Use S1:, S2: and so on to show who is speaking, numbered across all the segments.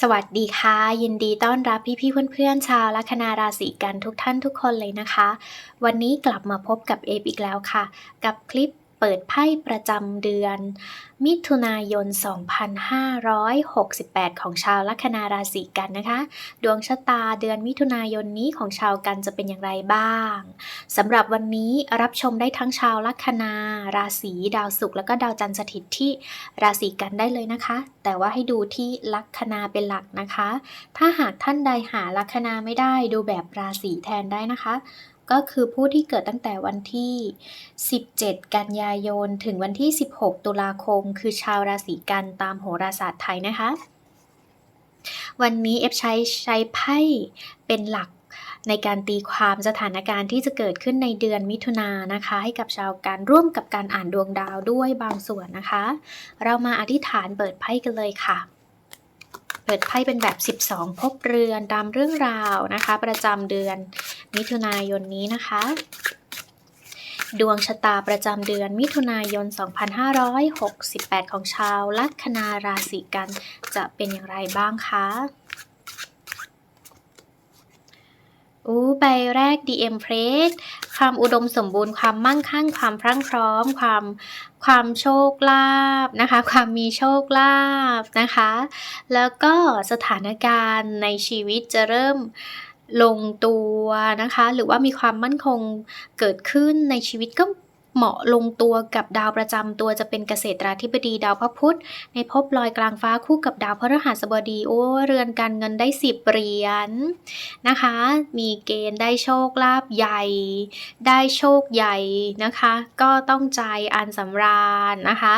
S1: สวัสดีค่ะ ยินดีต้อนรับพี่ๆเพื่อนๆชาวลัคนาราศีกันทุกท่านทุกคนเลยนะคะ วันนี้กลับมาพบกับเอฟอีกแล้วค่ะ กับคลิป เปิดไพ่ประจำเดือน มิถุนายน 2568 ของชาวลัคนาราศีกันนะคะ ดวงชะตาเดือนมิถุนายนนี้ของชาวกันจะเป็นอย่างไรบ้างสำหรับวันนี้รับชมได้ทั้งชาวลัคนา ราศีดาวศุกร์แล้วก็ดาวจันทร์สถิตที่ราศีกันได้เลยนะคะ แต่ว่าให้ดูที่ลัคนาเป็นหลักนะคะ ถ้าหากท่านใดหาลัคนาไม่ได้ดูแบบราศีแทนได้นะคะ ก็คือผู้ที่เกิดตั้งแต่วันที่ 17 กันยายน ถึงวันที่ 16 ตุลาคม คือชาวราศีกันตามโหราศาสตร์ไทยนะคะ วันนี้เอฟใช้ใช้ไพ่เป็นหลักในการตีความสถานการณ์ที่จะเกิดขึ้นในเดือนมิถุนายนนะคะ ให้กับชาวกันร่วมกับการอ่านดวงดาวด้วยบางส่วนนะคะ เรามาอธิษฐานเปิดไพ่กันเลยค่ะ เปิดไพ่เป็นแบบ 12 พบเรือนตามเรื่องราวนะคะ ประจำเดือนมิถุนายนนี้นะคะ ดวงชะตาประจำเดือนมิถุนายน 2568 ของชาวลัคนาราศีกันจะเป็นอย่างไรบ้างคะอู้ใบแรก DM p r e s ความอุดมสมบูรณ์ ความมั่งคั่ง ความพรั่งพร้อม ความ ความโชคลาภนะคะ ความมีโชคลาภนะคะ แล้วก็สถานการณ์ในชีวิตจะเริ่มลงตัวนะคะ หรือว่ามีความมั่นคงเกิดขึ้นในชีวิตก็ เหมาะลงตัวกับดาวประจำตัวจะเป็นเกษตราธิบดีดาวพระพุธในภพลอยกลางฟ้าคู่กับดาวพระฤหัสบดีโอ้เรือนการเงินได้สิบเหรียญนะคะ มีเกณฑ์ได้โชคลาภใหญ่ ได้โชคใหญ่นะคะ ก็ต้องใจอันสำราญนะคะ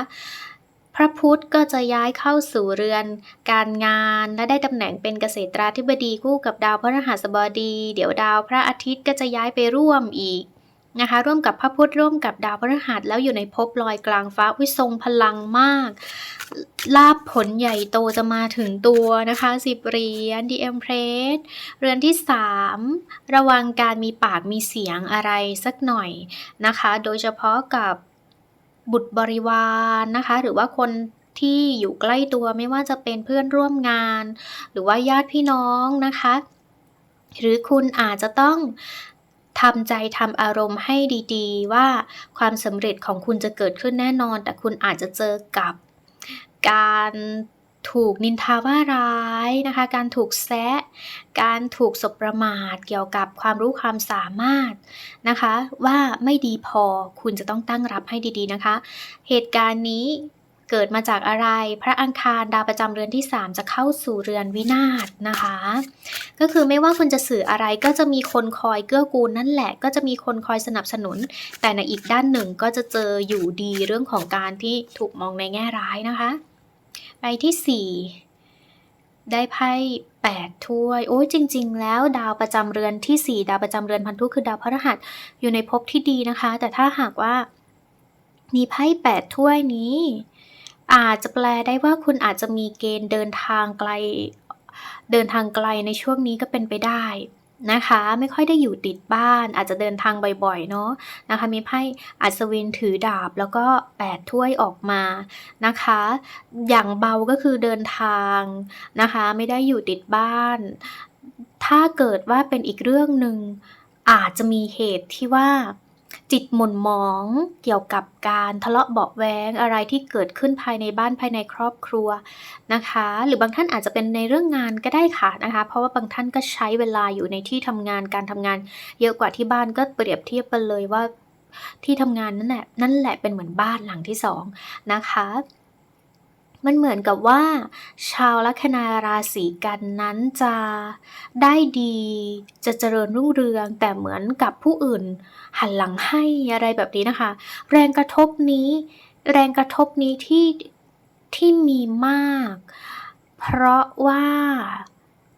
S1: พระพุธก็จะย้ายเข้าสู่เรือนการงานและได้ตำแหน่งเป็นเกษตราธิบดีคู่กับดาวพฤหัสบดี เดี๋ยวดาวพระอาทิตย์ก็จะย้ายไปร่วมอีก นะคะ ร่วมกับพระพุธร่วมกับดาวพฤหัสแล้วอยู่ในภพลอยกลางฟ้าวิทรงพลังมาก ลาบผลใหญ่โตจะมาถึงตัวนะคะสิบเหรียญดีเอ็มเพรสเรือนที่ 3 ระวังการมีปากมีเสียงอะไรสักหน่อยนะคะ โดยเฉพาะกับบุตรบริวารนะคะ หรือว่าคนที่อยู่ใกล้ตัวไม่ว่าจะเป็นเพื่อนร่วมงาน หรือว่าญาติพี่น้องนะคะ หรือคุณอาจจะต้องำใจทำอารมณ์ให้ดีๆ ว่าความสำเร็จของคุณจะเกิดขึ้นแน่นอน แต่คุณอาจจะเจอกับการถูกนินทาว่าร้ายนะคะ การถูกแซะ การถูกสบประมาทเกี่ยวกับความรู้ความสามารถนะคะ ว่าไม่ดีพอคุณจะต้องตั้งรับให้ดีๆนะคะ เหตุการณ์นี้ เกิดมาจากอะไร พระอังคารดาวประจำเรือนที่ 3 จะเข้าสู่เรือนวินาศนะคะ ก็คือไม่ว่าคุณจะสื่ออะไรก็จะมีคนคอยเกื้อกูลนั่นแหละ ก็จะมีคนคอยสนับสนุน แต่ในอีกด้านหนึ่งก็จะเจออยู่ดีเรื่องของการที่ถูกมองในแง่ร้ายนะคะใบที่ 4ได้ไพ่8ถ้วย โอ้ยจริง ๆ แล้วดาวประจำเรือนที่ 4 ดาวประจำเรือนพันธุคือดาวพฤหัสอยู่ในภพที่ดีนะคะ แต่ถ้าหากว่ามีไพ่8ถ้วยนี้ อาจจะแปลได้ว่าคุณอาจจะมีเกณฑ์เดินทางไกล เดินทางไกลในช่วงนี้ก็เป็นไปได้นะคะ ไม่ค่อยได้อยู่ติดบ้าน อาจจะเดินทางบ่อยๆเนาะนะคะ มีไพ่อัศวินถือดาบแล้วก็8ถ้วยออกมานะคะ อย่างเบาก็คือเดินทางนะคะ ไม่ได้อยู่ติดบ้าน ถ้าเกิดว่าเป็นอีกเรื่องหนึ่งอาจจะมีเหตุที่ว่า จิตหม่นหมอง เกี่ยวกับการทะเลาะเบาแวงอะไรที่เกิดขึ้นภายในบ้านภายในครอบครัวนะคะ หรือบางท่านอาจจะเป็นในเรื่องงานก็ได้ค่ะนะคะ เพราะว่าบางท่านก็ใช้เวลาอยู่ในที่ทำงานการทำงาน เยอะกว่าที่บ้านก็เปรียบเทียบกันเลยว่าที่ทำงานนั่นแหละนั่นแหละเป็นเหมือนบ้านหลังที่สองนะคะ มันเหมือนกับว่า ชาวลัคนาราศีกันนั้นจะได้ดี จะเจริญรุ่งเรือง แต่เหมือนกับผู้อื่น หันหลังให้อะไรแบบนี้นะคะ แรงกระทบนี้ แรงกระทบนี้ที่ที่มีมาก เพราะว่า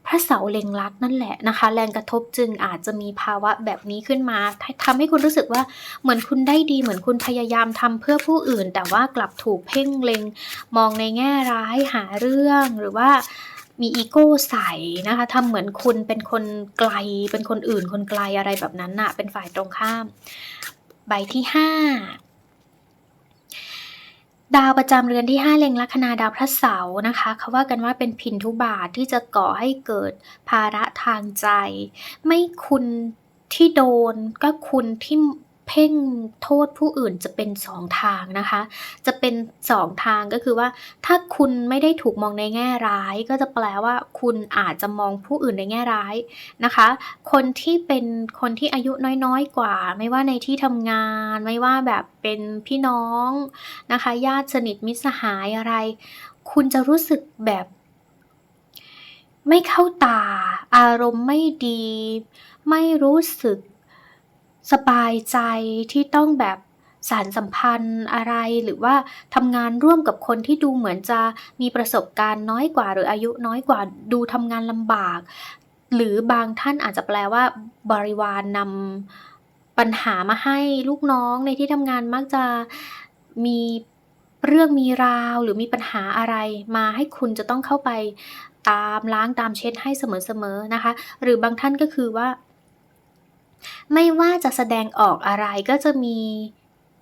S1: พระเสาเล็งลักนั่นแหละนะคะ แรงกระทบจึงอาจจะมีภาวะแบบนี้ขึ้นมาทำให้คุณรู้สึกว่าเหมือนคุณได้ดีเหมือนคุณพยายามทำเพื่อผู้อื่น แต่ว่ากลับถูกเพ่งเล็ง มองในแง่ร้ายหาเรื่องหรือว่ามีอีโก้ใสนะคะทำเหมือนคุณเป็นคนไกล เป็นคนอื่นคนไกลอะไรแบบนั้นน่ะ เป็นฝ่ายตรงข้าม ใบที่ห้า ดาวประจำเรือนที่ 5 เล็งลัคนาดาวพระเสาร์นะคะเขาว่ากันว่าเป็นพินทุบาทที่จะก่อให้เกิดภาระทางใจ ไม่คุณที่โดนก็คุณที่ เพ่งโทษผู้อื่นจะเป็นสองทางนะคะ จะเป็นสองทางก็คือว่า ถ้าคุณไม่ได้ถูกมองในแง่ร้าย ก็จะแปลว่าคุณอาจจะมองผู้อื่นในแง่ร้ายนะคะ คนที่เป็นคนที่อายุน้อยๆกว่า ไม่ว่าในที่ทำงาน ไม่ว่าแบบเป็นพี่น้องนะคะ ญาติสนิทมิตรสหายอะไร คุณจะรู้สึกแบบไม่เข้าตา อารมณ์ไม่ดี ไม่รู้สึก สบายใจที่ต้องแบบสารสัมพันธ์อะไร หรือว่าทำงานร่วมกับคนที่ดูเหมือนจะมีประสบการณ์น้อยกว่า หรืออายุน้อยกว่าดูทำงานลำบาก หรือบางท่านอาจจะแปลว่า บริวารนำปัญหามาให้ลูกน้องในที่ทำงานมักจะมีเรื่องมีราวหรือมีปัญหาอะไรมาให้คุณจะต้องเข้าไปตามล้างตามเช็ดให้เสมอๆนะคะ หรือบางท่านก็คือว่า ไม่ว่าจะแสดงออกอะไรก็จะมี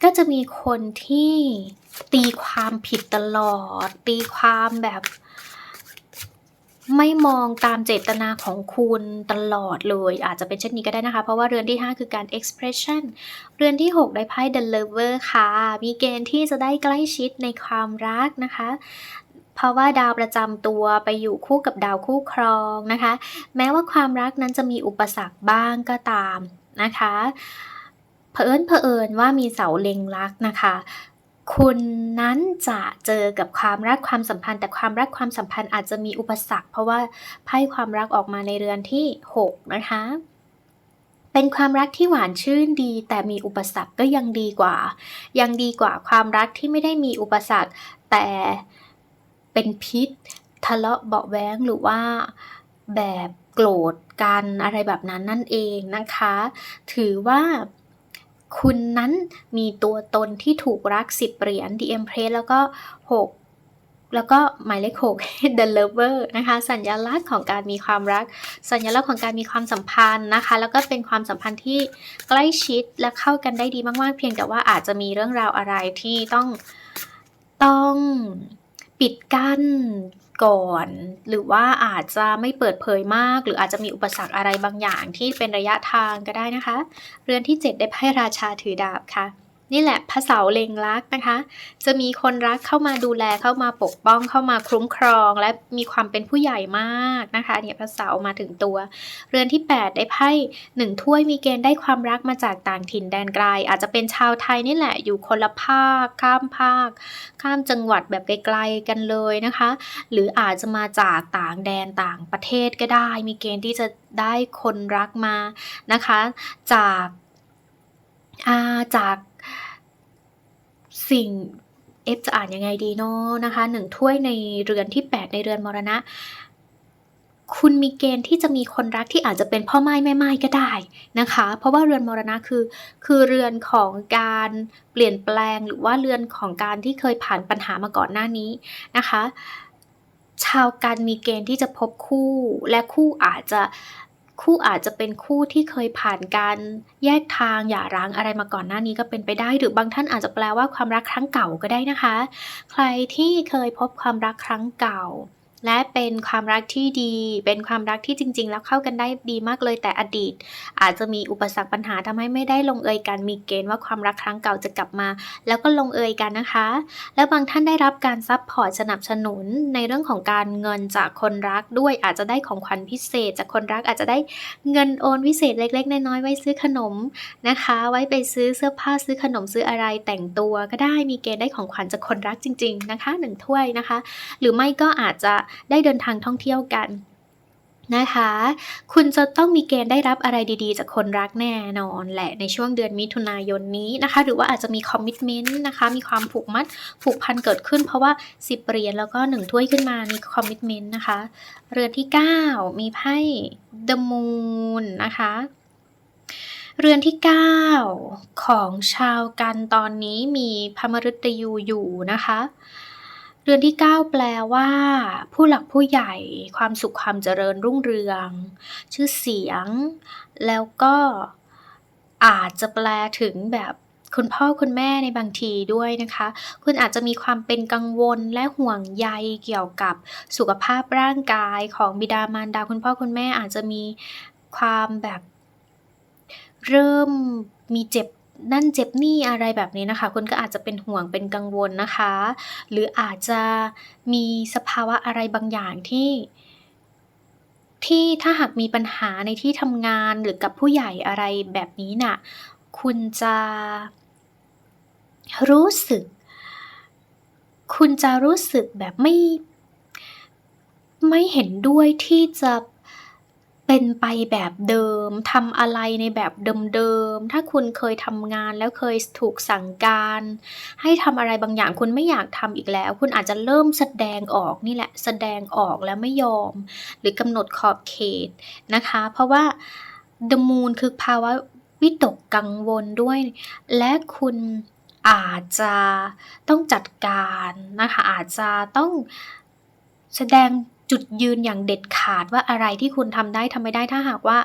S1: ก็จะมีคนที่ตีความผิดตลอด ตีความแบบ ไม่มองตามเจตนาของคุณตลอดเลย อาจจะเป็นเช่นนี้ก็ได้นะคะ เพราะว่าเรือนที่ 5 คือการ expression เรือนที่ 6 ได้ไพ่ the lover ค่ะ มีเกณฑ์ที่จะได้ใกล้ชิดในความรักนะคะ เพราะว่าดาวประจำตัวไปอยู่คู่กับดาวคู่ครองนะคะ แม้ว่าความรักนั้นจะมีอุปสรรคบ้างก็ตามนะคะเผอิญเผอิญว่ามีเสาเล็งรักนะคะ คุณนั้นจะเจอกับความรักความสัมพันธ์ แต่ความรักความสัมพันธ์อาจจะมีอุปสรรค เพราะว่าไพ่ความรักออกมาในเรือนที่ 6 นะคะเป็นความรักที่หวานชื่นดี แต่มีอุปสรรคก็ยังดีกว่า ยังดีกว่าความรักที่ไม่ได้มีอุปสรรค แต่ เป็นพิษ ทะเลาะเบาะแว้งหรือว่าแบบโกรธกันอะไรแบบนั้นนั่นเองนะคะ ถือว่าคุณนั้นมีตัวตนที่ถูกรักสิบเหรียญ The Empress แล้วก็ 6 แล้วก็หมายเลข6 The Lover นะคะ สัญลักษณ์ของการมีความรัก สัญลักษณ์ของการมีความสัมพันธ์นะคะ แล้วก็เป็นความสัมพันธ์ที่ใกล้ชิดและเข้ากันได้ดีมากๆ เพียงแต่ว่าอาจจะมีเรื่องราวอะไรที่ต้องต้อง ปิดกั้นก่อน หรือว่าอาจจะไม่เปิดเผยมาก หรืออาจจะมีอุปสรรคอะไรบางอย่างที่เป็นระยะทางก็ได้นะคะ เรือนที่ 7 ได้ไพ่ราชาถือดาบค่ะ นี่แหละพระเสาเล็งรักนะคะ จะมีคนรักเข้ามาดูแลเข้ามาปกป้องเข้ามาคุ้มครอง และมีความเป็นผู้ใหญ่มากนะคะเนี่ยพระเสามาถึงตัว เรือนที่ 8 ได้ไพ่หนึ่งถ้วยมีเกณฑ์ได้ความรักมาจากต่างถิ่นแดนไกล อาจจะเป็นชาวไทยนี่แหละอยู่คนละภาค ข้ามภาค ข้ามจังหวัดแบบไกลๆกันเลยนะคะ หรืออาจจะมาจากต่างแดนต่างประเทศก็ได้ มีเกณฑ์ที่จะได้คนรักมานะคะ จากอาจาก สิ่งเอฟจะอ่านยังไงดีเนาะนะคะหนึ่งถ้วยในเรือนที่ 8 ในเรือนมรณะ คุณมีเกณฑ์ที่จะมีคนรักที่อาจจะเป็นพ่อไม้แม่ไม้ก็ได้นะคะ เพราะว่าเรือนมรณะคือ คือเรือนของการเปลี่ยนแปลงหรือว่าเรือนของการที่เคยผ่านปัญหามาก่อนหน้านี้นะคะ ชาวกันมีเกณฑ์ที่จะพบคู่และคู่อาจจะ คู่อาจจะเป็นคู่ที่เคยผ่านการแยกทางหย่าร้างอะไรมาก่อนหน้านี้ก็เป็นไปได้ หรือบางท่านอาจจะแปลว่าความรักครั้งเก่าก็ได้นะคะ ใครที่เคยพบความรักครั้งเก่า และเป็นความรักที่ดี เป็นความรักที่จริง ๆ แล้วเข้ากันได้ดีมากเลยแต่อดีต อาจจะมีอุปสรรคปัญหาทำให้ไม่ได้ลงเอยกันมีเกณฑ์ว่าความรักครั้งเก่าจะกลับมา แล้วก็ลงเอยกันนะคะ แล้วบางท่านได้รับการซัพพอร์ตสนับสนุนในเรื่องของการเงินจากคนรักด้วยอาจจะได้ของขวัญพิเศษ จากคนรักอาจจะได้เงินโอนพิเศษเล็ก ๆ น้อยๆไว้ซื้อขนมนะคะ ไว้ไปซื้อเสื้อผ้าซื้อขนมซื้ออะไรแต่งตัวก็ได้มีเกณฑ์ได้ของขวัญจากคนรักจริง ๆนะคะหนึ่งถ้วยนะคะ หรือไม่ก็อาจจะได้เดินทางท่องเที่ยวกันนะคะ คุณจะต้องมีเกณฑ์ได้รับอะไรดีๆ จากคนรักแน่นอนแหละในช่วงเดือนมิถุนายนนี้นะคะ หรือว่าอาจจะมีคอมมิชเมนต์นะคะ มีความผูกมัดผูกพันเกิดขึ้น เพราะว่า 10เหรียญแล้วก็ 1 ถ้วยขึ้นมามีคอมมิชเมนต์นะคะ เรือนที่ 9 มีไพ่ The Moon นะคะ เรือนที่ 9 ของชาวกันตอนนี้มีพระมฤตยูอยู่นะคะ เรือนที่ 9 แปลว่า ผู้หลักผู้ใหญ่ ความสุขความเจริญรุ่งเรือง ชื่อเสียง แล้วก็อาจจะแปลถึงแบบคุณพ่อคุณแม่ในบางทีด้วยนะคะ คุณอาจจะมีความเป็นกังวลและห่วงใยเกี่ยวกับสุขภาพร่างกายของบิดามารดาคุณพ่อคุณแม่อาจจะมีความแบบเริ่มมีเจ็บ นั่นเจ็บนี่อะไรแบบนี้นะคะ คุณก็อาจจะเป็นห่วงเป็นกังวลนะคะ หรืออาจจะมีสภาวะอะไรบางอย่างที่ ที่ถ้าหากมีปัญหาในที่ทำงานหรือกับผู้ใหญ่อะไรแบบนี้น่ะ คุณจะรู้สึก คุณจะรู้สึกแบบไม่ไม่เห็นด้วยที่จะ เป็นไปแบบเดิม ทำอะไรในแบบเดิมๆ ถ้าคุณเคยทำงานแล้วเคยถูกสั่งการ ให้ทำอะไรบางอย่างคุณไม่อยากทำอีกแล้ว คุณอาจจะเริ่มแสดงออกนี่แหละ แสดงออกแล้วไม่ยอม หรือกำหนดขอบเขตนะคะ เพราะว่า The Moon คือภาวะวิตกกังวลด้วย และคุณอาจจะต้องจัดการนะคะ อาจจะต้องแสดง จุดยืนอย่างเด็ดขาดว่าอะไรที่คุณทำได้ทำไม่ได้ถ้าหากว่า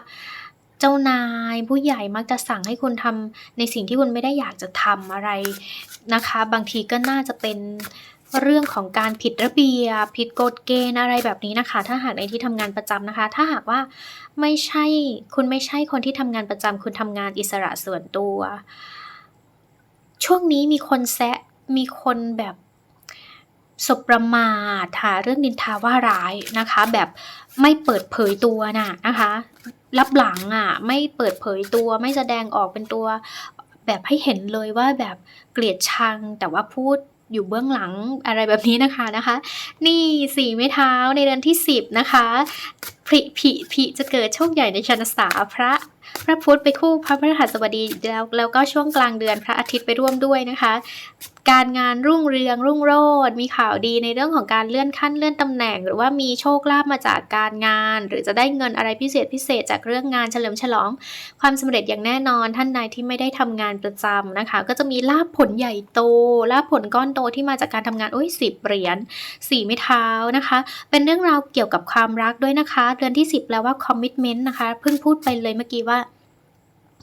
S1: เจ้านายผู้ใหญ่มักจะสั่งให้คุณทำในสิ่งที่คุณไม่ได้อยากจะทำอะไรนะคะ บางทีก็น่าจะเป็นเรื่องของการผิดระเบียบผิดกฎเกณฑ์อะไรแบบนี้นะคะ ถ้าหากในที่ทำงานประจำนะคะ ถ้าหากว่าไม่ใช่คุณไม่ใช่คนที่ทำงานประจำคุณทำงานอิสระส่วนตัว ช่วงนี้มีคนแซะมีคนแบบ สบประมาทหาเรื่องนินทาว่าร้ายนะคะ แบบไม่เปิดเผยตัวน่ะนะคะ รับหลังอะไม่เปิดเผยตัวไม่แสดงออกเป็นตัว แบบให้เห็นเลยว่าแบบเกลียดชังแต่ว่าพูดอยู่เบื้องหลังอะไรแบบนี้นะคะนะคะ นี่สี่ไม้เท้าในเดือนที่ 10 นะคะผิผิผิจะเกิดโชคใหญ่ในชนสาพระ พระพุธไปคู่พระพฤหัสบดีแล้วแล้วก็ช่วงกลางเดือนพระอาทิตย์ไปร่วมด้วยนะคะ การงานรุ่งเรืองรุ่งโรจน์มีข่าวดีในเรื่องของการเลื่อนขั้นเลื่อนตำแหน่ง หรือว่ามีโชคลาภมาจากการงาน หรือจะได้เงินอะไรพิเศษพิเศษจากเรื่องงานเฉลิมฉลอง ความสำเร็จอย่างแน่นอนท่านใดที่ไม่ได้ทำงานประจำนะคะ ก็จะมีลาภผลใหญ่โตลาภผลก้อนโตที่มาจากการทำงานโอ้ยสิบเหรียญสี่ไม้เท้านะคะ เป็นเรื่องราวเกี่ยวกับความรักด้วยนะคะ เดือนที่ 10แล้วว่าคอมมิชเมนต์นะคะเพิ่งพูดไปเลยเมื่อกี้ว่า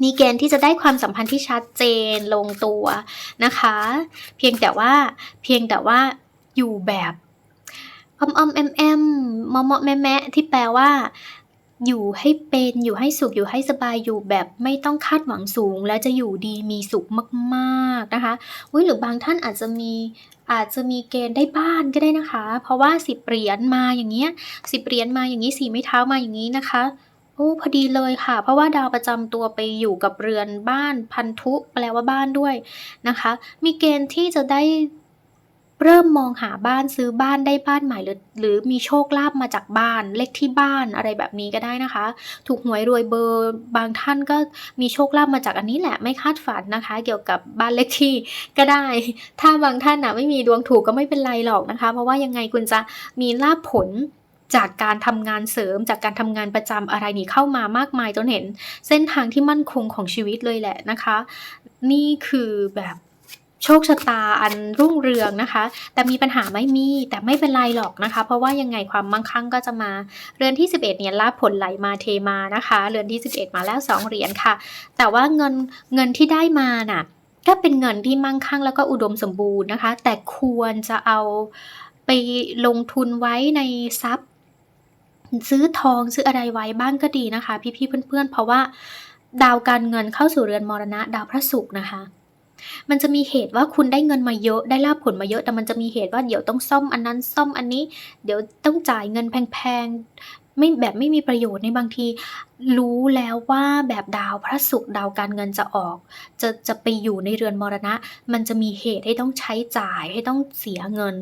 S1: มีเกณฑ์ที่จะได้ความสัมพันธ์ที่ชัดเจนลงตัวนะคะ เพียงแต่ว่าเพียงแต่ว่าอยู่แบบอมอมแอมแอมมอมอแมะแมะที่แปลว่า อยู่ให้เป็นอยู่ให้สุขอยู่ให้สบายอยู่แบบไม่ต้องคาดหวังสูง และจะอยู่ดีมีสุขมากๆนะคะอุ๊ยหรือบางท่านอาจจะมีอาจจะมีเกณฑ์ได้บ้านก็ได้นะคะ เพราะว่าสิบเหรียญมาอย่างเงี้ยสิบเหรียญมาอย่างนี้สี่ไม้เท้ามาอย่างนี้นะคะ โอ้พอดีเลยค่ะ เพราะว่าดาวประจำตัวไปอยู่กับเรือนบ้านพันธุแปลว่าบ้านด้วยนะคะ มีเกณฑ์ที่จะได้เริ่มมองหาบ้านซื้อบ้านได้บ้านใหม่หรือหรือมีโชคลาภมาจากบ้าน เลขที่บ้านอะไรแบบนี้ก็ได้นะคะ ถูกหวยรวยเบอร์บางท่านก็มีโชคลาภมาจากอันนี้แหละไม่คาดฝันนะคะ เกี่ยวกับบ้านเลขที่ก็ได้ ถ้าบางท่านนะไม่มีดวงถูกก็ไม่เป็นไรหรอกนะคะ เพราะว่ายังไงคุณจะมีลาภผล จากการทำงานเสริมจากการทำงานประจำอะไรนี่เข้ามามากมายจนเห็น เส้นทางที่มั่นคงของชีวิตเลยแหละนะคะ นี่คือแบบโชคชะตาอันรุ่งเรืองนะคะ แต่มีปัญหาไม่มีแต่ไม่เป็นไรหรอกนะคะ เพราะว่ายังไงความมั่งคั่งก็จะมา เรือนที่ 11เนี่ยลาภผลไหลมาเทมานะคะ เรือนที่ 11 มาแล้ว 2 เหรียญค่ะ แต่ว่าเงินเงินที่ได้มาน่ะก็เป็นเงินที่มั่งคั่งแล้วก็อุดมสมบูรณ์นะคะ แต่ควรจะเอาไปลงทุนไว้ในทรัพย์ ซื้อทองซื้ออะไรไว้บ้างก็ดีนะคะ พี่ๆเพื่อนๆ เพราะว่า ดาวการเงินเข้าสู่เรือนมรณะ ดาวพระศุกร์นะคะ มันจะมีเหตุว่าคุณได้เงินมาเยอะได้ลาบผลมาเยอะ แต่มันจะมีเหตุว่าเดี๋ยวต้องซ่อมอันนั้นซ่อมอันนี้ เดี๋ยวต้องจ่ายเงินแพงๆ ไม่แบบไม่มีประโยชน์ในบางที รู้แล้วว่าแบบดาวพระศุกร์ดาวการเงินจะออก จะจะไปอยู่ในเรือนมรณะ มันจะมีเหตุให้ต้องใช้จ่ายให้ต้องเสียเงิน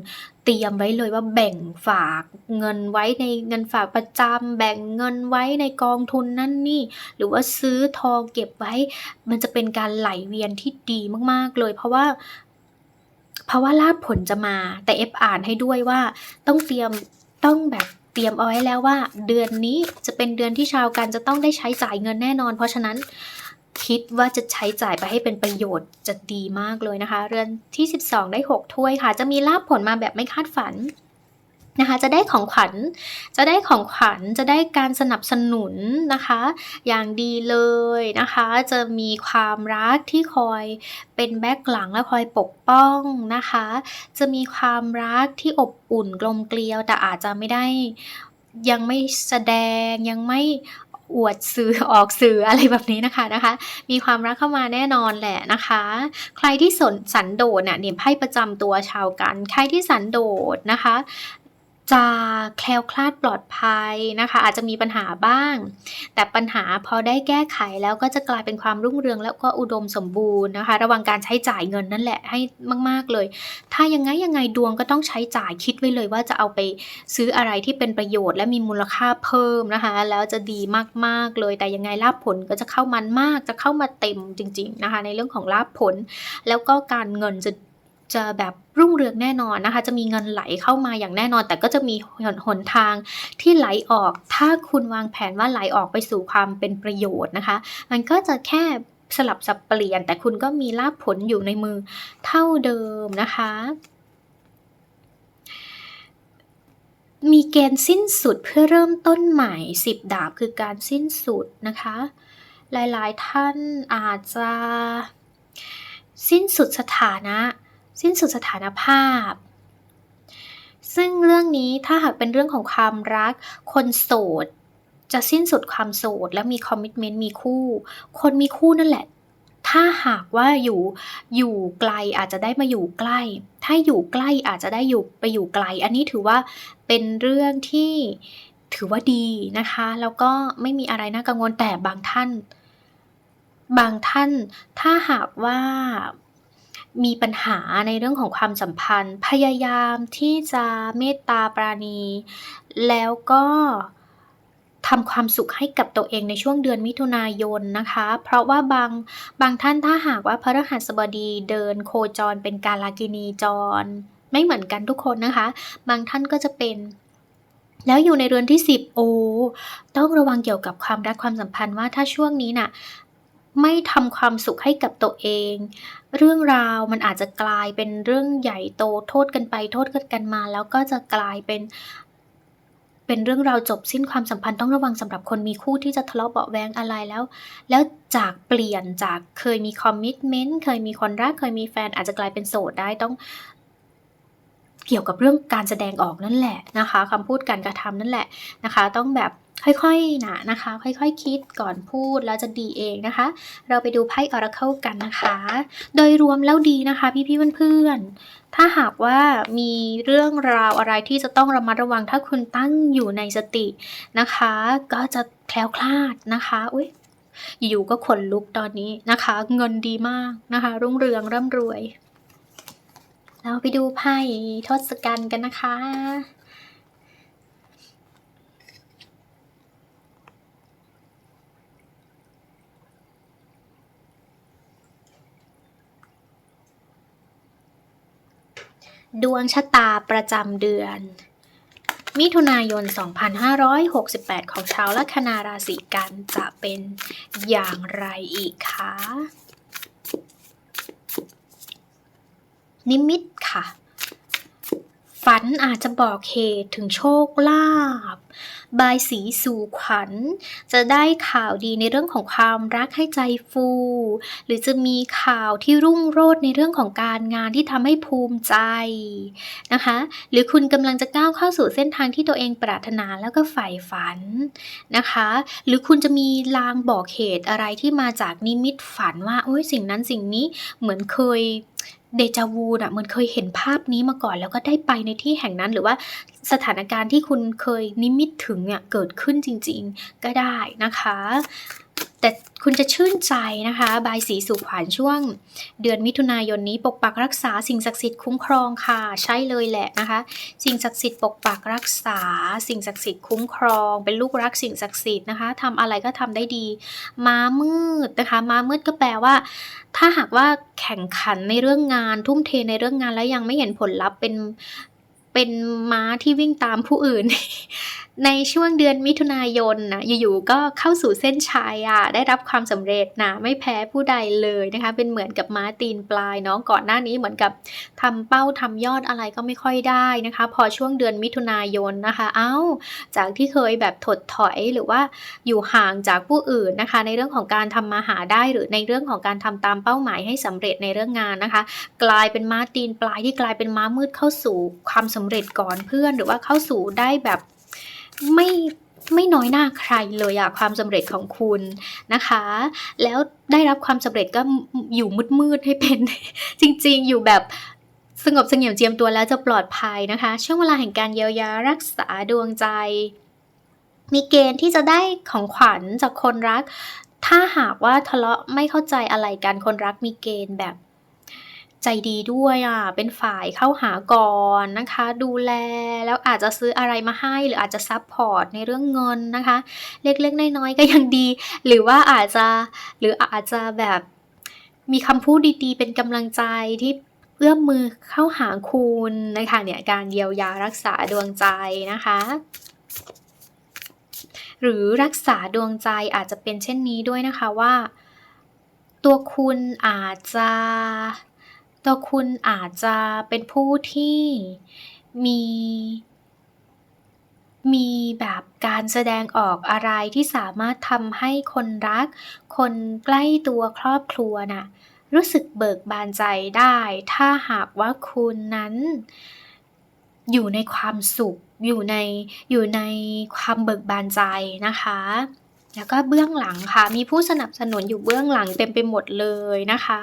S1: เตรียมไว้เลยว่าแบ่งฝากเงินไว้ในเงินฝากประจำแบ่งเงินไว้ในกองทุนนั่นนี่ หรือว่าซื้อทองเก็บไว้ มันจะเป็นการไหลเวียนที่ดีมากๆเลย เพราะว่าเพราะว่าลาภผลจะมา แต่เอฟอ่านให้ด้วยว่าต้องเตรียมต้องแบบ เตรียมเอาไว้แล้วว่า เดือนนี้จะเป็นเดือนที่ชาวกันจะต้องได้ใช้จ่ายเงินแน่นอน เพราะฉะนั้นคิดว่าจะใช้จ่ายไปให้เป็นประโยชน์จะดีมากเลยนะคะ เรือนที่ 12 ได้ 6 ถ้วยค่ะ จะมีลาบผลมาแบบไม่คาดฝัน นะคะจะได้ของขวัญจะได้ของขวัญจะได้การสนับสนุนนะคะ อย่างดีเลยนะคะ จะมีความรักที่คอยเป็นแบ็คหลังและคอยปกป้องนะคะ จะมีความรักที่อบอุ่นกลมเกลียวแต่อาจจะไม่ได้ยังไม่แสดงยังไม่อวดสื่อออกสื่ออะไรแบบนี้นะคะนะคะ มีความรักเข้ามาแน่นอนแหละนะคะ ใครที่สนสันโดษเนี่ยเนี่ยไพ่ประจำตัวชาวกัน ใครที่สันโดษนะคะ จะแคล้วคลาดปลอดภัยนะคะ อาจจะมีปัญหาบ้าง แต่ปัญหาพอได้แก้ไขแล้วก็จะกลายเป็นความรุ่งเรืองแล้วก็อุดมสมบูรณ์นะคะ ระวังการใช้จ่ายเงินนั่นแหละให้มาก ๆเลย ถ้ายังไงยังไงดวงก็ต้องใช้จ่ายคิดไว้เลยว่าจะเอาไปซื้ออะไรที่เป็นประโยชน์ และมีมูลค่าเพิ่มนะคะ แล้วจะดีมากๆเลย แต่ยังไงลาบผลก็จะเข้ามันมาก จะเข้ามาเต็มจริง ๆนะคะ ในเรื่องของลาบผล แล้วก็การเงินจะ จะแบบรุ่งเรืองแน่นอนนะคะ จะมีเงินไหลเข้ามาอย่างแน่นอน แต่ก็จะมีหนทางที่ไหลออก ถ้าคุณวางแผนว่าไหลออกไปสู่ความเป็นประโยชน์นะคะ มันก็จะแค่สลับสับเปลี่ยน แต่คุณก็มีลาบผลอยู่ในมือเท่าเดิมนะคะ มีเกณฑ์สิ้นสุดเพื่อเริ่มต้นใหม่สิบดาบคือการสิ้นสุดนะคะ หลายๆท่านอาจจะสิ้นสุดสถานะ สิ้นสุดสถานภาพ ซึ่งเรื่องนี้ถ้าหากเป็นเรื่องของความรัก คนโสด จะสิ้นสุดความโสด และมีคอมมิชเมนต์มีคู่ คนมีคู่นั่นแหละ ถ้าหากว่าอยู่อยู่ไกลอาจจะได้มาอยู่ใกล้ ถ้าอยู่ใกล้อาจจะได้อยู่ไปอยู่ไกล อันนี้ถือว่าเป็นเรื่องที่ถือว่าดีนะคะ แล้วก็ไม่มีอะไรน่ากังวลแต่บางท่าน บางท่านถ้าหากว่า มีปัญหาในเรื่องของความสัมพันธ์ พยายามที่จะเมตตาปราณี แล้วก็ทำความสุขให้กับตัวเองในช่วงเดือนมิถุนายนนะคะ เพราะว่าบางบางท่านถ้าหากว่าพระรหัสบดีเดินโคจรเป็นกาลากินีจร ไม่เหมือนกันทุกคนนะคะ บางท่านก็จะเป็นแล้วอยู่ในเรือนที่ 10 โอต้องระวังเกี่ยวกับความรักความสัมพันธ์ว่าถ้าช่วงนี้น่ะ ไม่ทำความสุขให้กับตัวเอง เรื่องราวมันอาจจะกลายเป็นเรื่องใหญ่โตโทษกันไปโทษกันมา แล้วก็จะกลายเป็นเป็นเรื่องราวจบสิ้นความสัมพันธ์ต้องระวังสำหรับคนมีคู่ที่จะทะเลาะเบาแวงอะไรแล้ว แล้วจากเปลี่ยนจากเคยมีคอมมิชเมนต์เคยมีคนรักเคยมีแฟนอาจจะกลายเป็นโสดได้ต้อง เกี่ยวกับเรื่องการแสดงออกนั่นแหละนะคะคำพูดการกระทำนั่นแหละนะคะ ต้องแบบ ค่อยๆนะนะคะ ค่อยๆคคิดก่อนพูดแล้วจะดีเองนะคะ เราไปดูไพ่ออร์เคิลกันนะคะ โดยรวมแล้วดีนะคะพี่ๆเพื่อนๆถ้าหากว่ามีเรื่องราวอะไรที่จะต้องระมัดระวังถ้าคุณตั้งอยู่ในสตินะคะ ก็จะแคล้วคลาดนะคะอุ้ยอยู่ก็ขนลุกตอนนี้นะคะ เงินดีมากนะคะ รุ่งเรืองร่ำรวย เราไปดูไพ่ทศกัณฐ์กันนะคะ ดวงชะตาประจำเดือน มิถุนายน 2568 ของชาวลัคนาราศีกันจะเป็นอย่างไรอีกคะ นิมิตค่ะ ฝันอาจจะบอกเหตุถึงโชคลาภ บายสีสู่ขวัญ จะได้ข่าวดีในเรื่องของความรักให้ใจฟู หรือจะมีข่าวที่รุ่งโรจน์ในเรื่องของการงานที่ทำให้ภูมิใจนะคะ หรือคุณกำลังจะก้าวเข้าสู่เส้นทางที่ตัวเองปรารถนาแล้วก็ใฝ่ฝันนะคะ หรือคุณจะมีลางบอกเหตุอะไรที่มาจากนิมิตฝันว่าโอ้ยสิ่งนั้นสิ่งนี้เหมือนเคย เดจาวูน่ะมันเคยเห็นภาพนี้มาก่อน แล้วก็ได้ไปในที่แห่งนั้นหรือว่าสถานการณ์ที่คุณเคยนิมิตถึงอะเกิดขึ้นจริง ๆ ก็ได้นะคะ แต่คุณจะชื่นใจนะคะบายสีสุขวัญช่วง เดือนมิถุนายนนี้ปกปักรักษาสิ่งศักดิ์สิทธิ์คุ้มครองค่ะ ใช่เลยแหละนะคะ สิ่งศักดิ์สิทธิ์ปกปักรักษา สิ่งศักดิ์สิทธิ์คุ้มครอง เป็นลูกรักสิ่งศักดิ์สิทธิ์นะคะทำอะไรก็ทำได้ดีม้ามืดนะคะม้ามืดก็แปลว่า ถ้าหากว่าแข่งขันในเรื่องงาน ทุ่มเทในเรื่องงานแล้วยังไม่เห็นผลลัพธ์เป็นเป็นม้าที่วิ่งตามผู้อื่น ในช่วงเดือนมิถุนายนนะอยู่ๆก็เข้าสู่เส้นชัยอะได้รับความสำเร็จนะไม่แพ้ผู้ใดเลยนะคะ เป็นเหมือนกับม้าตีนปลายเนาะก่อนหน้านี้เหมือนกับทำเป้าทำยอดอะไรก็ไม่ค่อยได้นะคะ พอช่วงเดือนมิถุนายนนะคะเอ้า จากที่เคยแบบถดถอยหรือว่าอยู่ห่างจากผู้อื่นนะคะ ในเรื่องของการทำมาหาได้หรือในเรื่องของการทำตามเป้าหมายให้สำเร็จในเรื่องงานนะคะ กลายเป็นม้าตีนปลายที่กลายเป็นม้ามืดเข้าสู่ความสำเร็จก่อนเพื่อน หรือว่าเข้าสู่ได้แบบ ไม่ไม่น้อยหน้าใครเลยอะความสำเร็จของคุณนะคะ แล้วได้รับความสำเร็จก็อยู่มืดๆให้เป็น จริง ๆ อยู่แบบสงบเสงี่ยมเจียมตัวแล้วจะปลอดภัยนะคะ ช่วงเวลาแห่งการเยียวยารักษาดวงใจ มีเกณฑ์ที่จะได้ของขวัญจากคนรัก ถ้าหากว่าทะเลาะไม่เข้าใจอะไรกันคนรักมีเกณฑ์แบบ ใจดีด้วยอะ เป็นฝ่ายเข้าหาก่อนนะคะ ดูแลแล้วอาจจะซื้ออะไรมาให้ หรืออาจจะซับพอร์ตในเรื่องเงินนะคะ เล็กๆ น้อยๆ ก็ยังดี หรือว่าอาจจะหรืออาจจะแบบมีคำพูดดีๆ เป็นกำลังใจที่เอื้อมมือเข้าหาคุณนะคะเนี่ยการเยียวยารักษาดวงใจนะคะ หรือรักษาดวงใจอาจจะเป็นเช่นนี้ด้วยนะคะว่า ตัวคุณอาจจะ ตัวคุณอาจจะเป็นผู้ที่มี มีแบบการแสดงออกอะไรที่สามารถทำให้คนรัก คนใกล้ตัวครอบครัวน่ะรู้สึกเบิกบานใจได้ ถ้าหากว่าคุณนั้น อยู่ในความสุข อยู่ในอยู่ในความเบิกบานใจนะคะ แล้วก็เบื้องหลังค่ะ มีผู้สนับสนุนอยู่เบื้องหลังเต็มไปหมดเลยนะคะ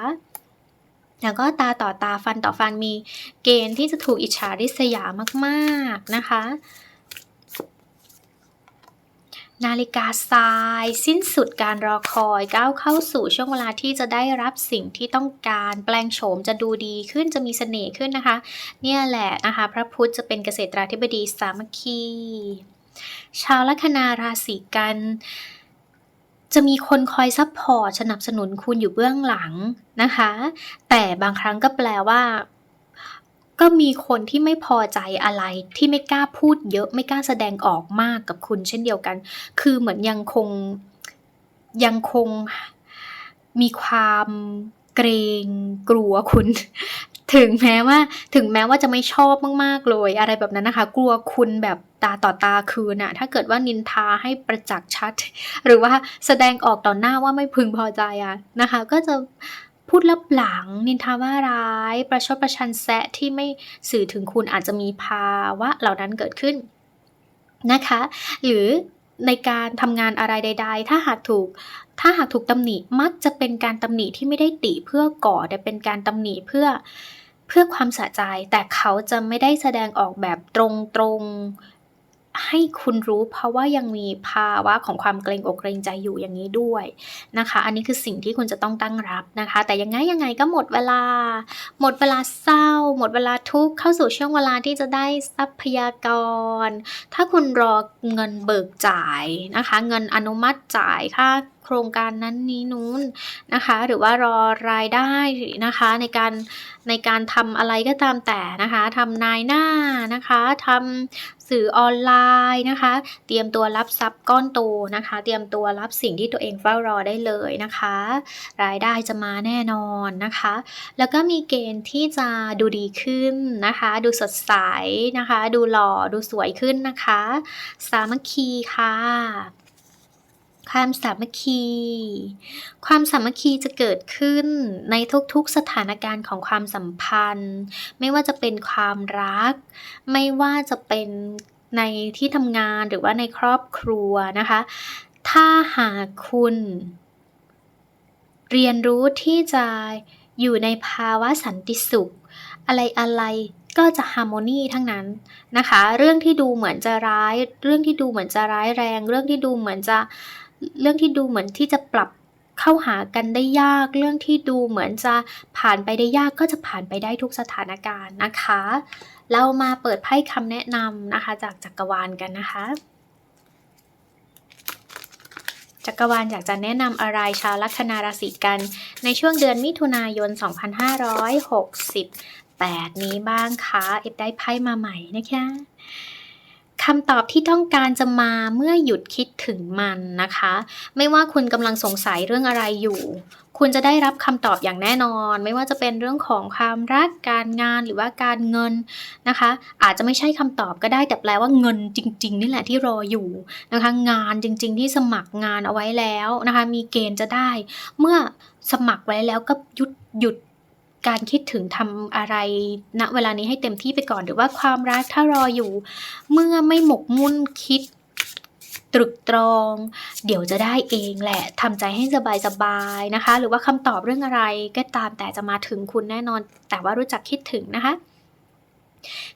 S1: แล้วก็ตาต่อตาฟันต่อฟันมีเกณฑ์ที่จะถูกอิจฉาริษยามากๆนะคะ นาฬิกาทรายสิ้นสุดการรอคอยก้าวเข้าสู่ช่วงเวลาที่จะได้รับสิ่งที่ต้องการแปลงโฉมจะดูดีขึ้นจะมีเสน่ห์ขึ้นนะคะ เนี่ยแหละนะคะ พระพุธจะเป็นเกษตราธิบดีสามัคคีชาวลัคนาราศีกัน จะมีคนคอยซัพพอร์ตสนับสนุนคุณอยู่เบื้องหลังนะคะ แต่บางครั้งก็แปลว่า ก็มีคนที่ไม่พอใจอะไรที่ไม่กล้าพูดเยอะไม่กล้าแสดงออกมากกับคุณเช่นเดียวกัน คือเหมือนยังคงยังคงมีความเกรงกลัวคุณ ถึงแม้ว่าถึงแม้ว่าจะไม่ชอบมากๆเลย อะไรแบบนั้นนะคะ กลัวคุณแบบตาต่อตาคืนอะถ้าเกิดว่านินทาให้ประจักษ์ชัด หรือว่าแสดงออกต่อหน้าว่าไม่พึงพอใจอะนะคะ ก็จะพูดลับหลังนินทาว่าร้าย ประชดประชันแซะที่ไม่สื่อถึงคุณอาจจะมีภาวะเหล่านั้นเกิดขึ้นนะคะ หรือในการทำงานอะไรใด ๆ ถ้าหากถูก ถ้าหากถูกตำหนิมักจะเป็นการตำหนิที่ไม่ได้ติเพื่อก่อแต่เป็นการตำหนิเพื่อ เพื่อความสะใจ แต่เขาจะไม่ได้แสดงออกแบบตรงๆ ให้คุณรู้เพราะว่ายังมีภาวะของความเกรงอกเกรงใจอยู่อย่างนี้ด้วยนะคะ อันนี้คือสิ่งที่คุณจะต้องตั้งรับนะคะ แต่ยังไงยังไงก็หมดเวลา หมดเวลาเศร้า หมดเวลาทุกข์เข้าสู่ช่วงเวลาที่จะได้ทรัพยากร ถ้าคุณรอเงินเบิกจ่ายนะคะ เงินอนุมัติจ่ายค่าโครงการนั้นนี้นู้นนะคะ หรือว่ารอรายได้นะคะในการในการทำอะไรก็ตามแต่นะคะทำนายหน้านะคะทำ สื่อออนไลน์นะคะ เตรียมตัวรับทรัพย์ก้อนโตนะคะ เตรียมตัวรับสิ่งที่ตัวเองเฝ้ารอได้เลยนะคะ รายได้จะมาแน่นอนนะคะ แล้วก็มีเกณฑ์ที่จะดูดีขึ้นนะคะ ดูสดใสนะคะ ดูหล่อดูสวยขึ้นนะคะ สามัคคีค่ะ ความสามัคคี ความสามัคคีจะเกิดขึ้นในทุกๆสถานการณ์ของความสัมพันธ์ ไม่ว่าจะเป็นความรัก ไม่ว่าจะเป็นในที่ทำงานหรือว่าในครอบครัวนะคะ ถ้าหากคุณ เรียนรู้ที่จะอยู่ในภาวะสันติสุข อะไรอะไรก็จะฮาร์โมนีทั้งนั้นนะคะ เรื่องที่ดูเหมือนจะร้าย เรื่องที่ดูเหมือนจะร้ายแรง เรื่องที่ดูเหมือนจะ เรื่องที่ดูเหมือนที่จะปรับเข้าหากันได้ยาก เรื่องที่ดูเหมือนจะผ่านไปได้ยากก็จะผ่านไปได้ทุกสถานการณ์นะคะ เรามาเปิดไพ่คำแนะนำนะคะ จากจักรวาลกันนะคะ จักรวาลอยากจะแนะนำอะไรชาวลัคนาราศีกัน ในช่วงเดือนมิถุนายน 2568 นี้บ้างคะเอ็ดได้ไพ่มาใหม่นะคะ คำตอบที่ต้องการจะมาเมื่อหยุดคิดถึงมันนะคะ ไม่ว่าคุณกำลังสงสัยเรื่องอะไรอยู่ คุณจะได้รับคำตอบอย่างแน่นอน ไม่ว่าจะเป็นเรื่องของความรักการงานหรือว่าการเงินนะคะ อาจจะไม่ใช่คำตอบก็ได้แต่แปลว่าเงินจริง ๆ นี่แหละที่รออยู่นะคะ งานจริง ๆ ที่สมัครงานเอาไว้แล้วนะคะ มีเกณฑ์จะได้ เมื่อสมัครไว้แล้วก็หยุดหยุด การคิดถึงทำอะไรณเวลานี้ให้เต็มที่ไปก่อน หรือว่าความรักถ้ารออยู่ เมื่อไม่หมกมุ่นคิดตรึกตรอง เดี๋ยวจะได้เองแหละทำใจให้สบายๆนะคะ หรือว่าคำตอบเรื่องอะไรก็ตามแต่จะมาถึงคุณแน่นอน แต่ว่ารู้จักคิดถึงนะคะ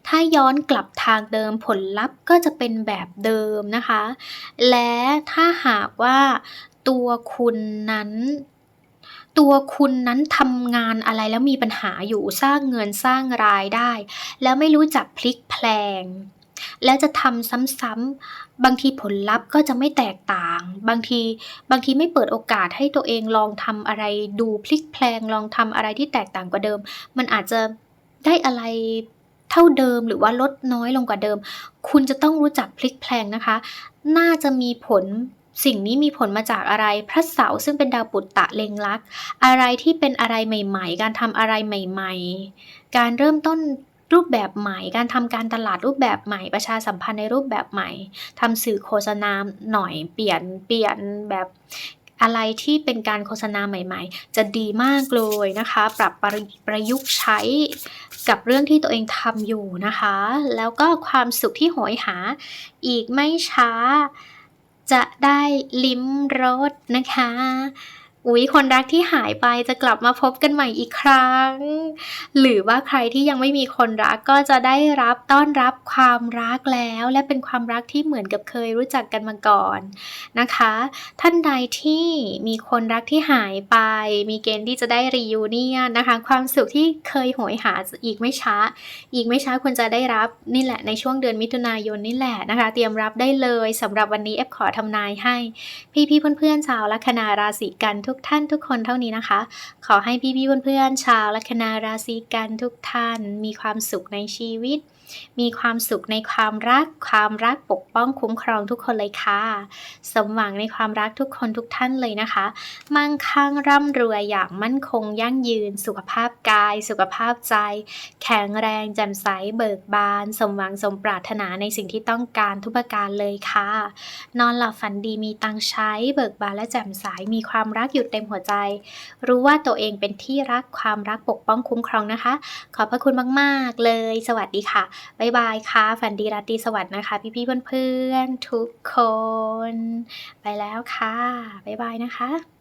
S1: ถ้าย้อนกลับทางเดิมผลลัพธ์ก็จะเป็นแบบเดิมนะคะ และถ้าหากว่าตัวคุณนั้น ตัวคุณนั้นทำงานอะไรแล้วมีปัญหาอยู่สร้างเงินสร้างรายได้ แล้วไม่รู้จักพลิกแพลง และจะทำซ้ำๆบางทีผลลัพธ์ก็จะไม่แตกต่าง บางทีบางทีไม่เปิดโอกาสให้ตัวเองลองทำอะไรดูพลิกแพลง ลองทำอะไรที่แตกต่างกว่าเดิม มันอาจจะได้อะไรเท่าเดิมหรือว่าลดน้อยลงกว่าเดิม คุณจะต้องรู้จักพลิกแพลงนะคะ น่าจะมีผล สิ่งนี้มีผลมาจากอะไร พระเสาร์ซึ่งเป็นดาวปุตตะเล็งลักษ์อะไรที่เป็นอะไรใหม่ ๆ การทำอะไรใหม่ ๆ การเริ่มต้นรูปแบบใหม่ การทำการตลาดรูปแบบใหม่ ประชาสัมพันธ์ในรูปแบบใหม่ทำสื่อโฆษณาหน่อย เปลี่ยน เปลี่ยนแบบอะไรที่เป็นการโฆษณาใหม่ ๆ จะดีมากเลยนะคะ ปรับประประยุกต์ใช้กับเรื่องที่ตัวเองทำอยู่นะคะ แล้วก็ความสุขที่โหยหาอีกไม่ช้า จะได้ลิ้มรสนะคะ อุ๊ยคนรักที่หายไปจะกลับมาพบกันใหม่อีกครั้ง หรือว่าใครที่ยังไม่มีคนรักก็จะได้รับต้อนรับความรักแล้ว และเป็นความรักที่เหมือนกับเคยรู้จักกันมาก่อนนะคะ ท่านใดที่มีคนรักที่หายไป มีเกณฑ์ที่จะได้รียูเนียนะคะ ความสุขที่เคยโหยหาอีกไม่ช้า อีกไม่ช้าคุณจะได้รับนี่แหละในช่วงเดือนมิถุนายนนี่แหละนะคะ เตรียมรับได้เลยสำหรับวันนี้เอฟขอทำนายให้ พี่ๆเพื่อนๆชาวลัคนาราศีกันทุกท่านทุกคนเท่านี้นะคะ ขอให้พี่ๆเพื่อนๆชาวลัคนาราศีกันทุกท่านมีความสุขในชีวิต มีความสุขในความรัก ความรักปกป้องคุ้มครองทุกคนเลยค่ะ สมหวังในความรักทุกคนทุกท่านเลยนะคะ มั่งคั่งร่ำรวยอย่างมั่นคงยั่งยืน สุขภาพกาย สุขภาพใจ แข็งแรงแจ่มใสเบิกบาน สมหวังสมปรารถนาในสิ่งที่ต้องการทุกประการเลยค่ะ นอนหลับฝันดีมีตังใช้ เบิกบานและแจ่มใสมีความรักอยู่เต็มหัวใจ รู้ว่าตัวเองเป็นที่รักความรักปกป้องคุ้มครองนะคะ ขอบพระคุณมาก ๆ เลย สวัสดีค่ะบ๊ายบายค่ะ ฝันดีราตรีสวัสดิ์นะคะ พี่ๆเพื่อนๆทุกคน ไปแล้วค่ะ บ๊ายบายนะคะ